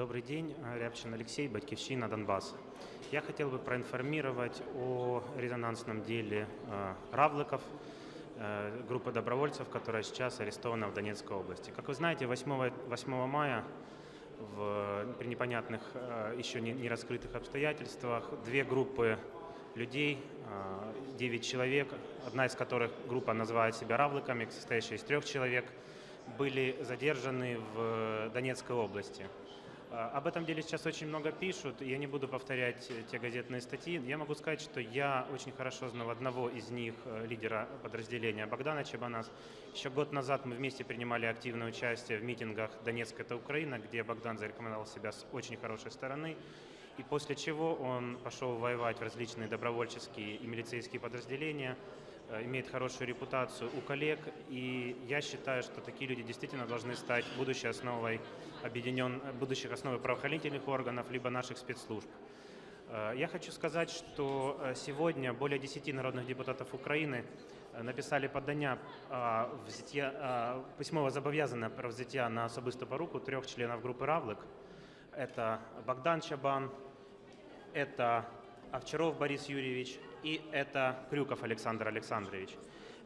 Добрый день, Рябчин Алексей, Батьковщина, Донбасс. Я хотел бы проинформировать о резонансном деле э, Равлыков, э, группы добровольцев, которая сейчас арестована в Донецкой области. Как вы знаете, 8, 8 мая в, при непонятных, э, еще не, не раскрытых обстоятельствах две группы людей, 9 человек, одна из которых группа называет себя Равлыками, состоящая из трех человек, были задержаны в Донецкой области. А, Об этом деле сейчас очень много пишут, я не буду повторять э, те газетные статьи. Я могу сказать, что я очень хорошо знал одного из них, э, лидера подразделения Богдана Чебанас. Еще год назад мы вместе принимали активное участие в митингах «Донецк – это Украина», где Богдан зарекомендовал себя с очень хорошей стороны. И после чего он пошел воевать в различные добровольческие и милицейские подразделения, имеет хорошую репутацию у коллег, и я считаю, что такие люди действительно должны стать будущей основой объединен, будущих основой правоохранительных органов, либо наших спецслужб. Э, Я хочу сказать, что э, сегодня более 10 народных депутатов України е, написали подання взяття, письмово зобов'язане про взяття на особисту поруку трьох членів групи Равлик. Это Богдан Чабан, это Овчаров Борис Юрьевич и это Крюков Александр Александрович.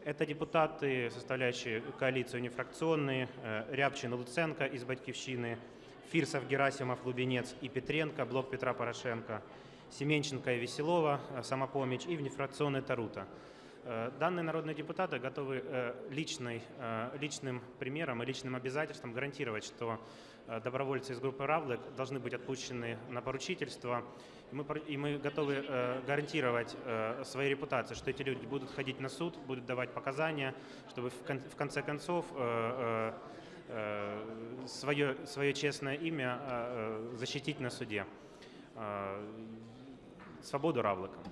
Это депутаты, составляющие коалицию нефракционные, э, Рябчин и Луценко из «Батьковщины», Фирсов, Герасимов, Лубенец и Петренко, блок Петра Порошенко, Семенченко и Веселова, э, Самопомощь и внефракционный Тарута. Э, Данные народные депутаты готовы э, личной, э, личным примером и личным обязательством гарантировать, что добровольцы из группы «Равлык» должны быть отпущены на поручительство. И мы, и мы готовы гарантировать своей репутации, что эти люди будут ходить на суд, будут давать показания, чтобы в кон- в конце концов свое, свое честное имя защитить на суде. Свободу Равлыкам.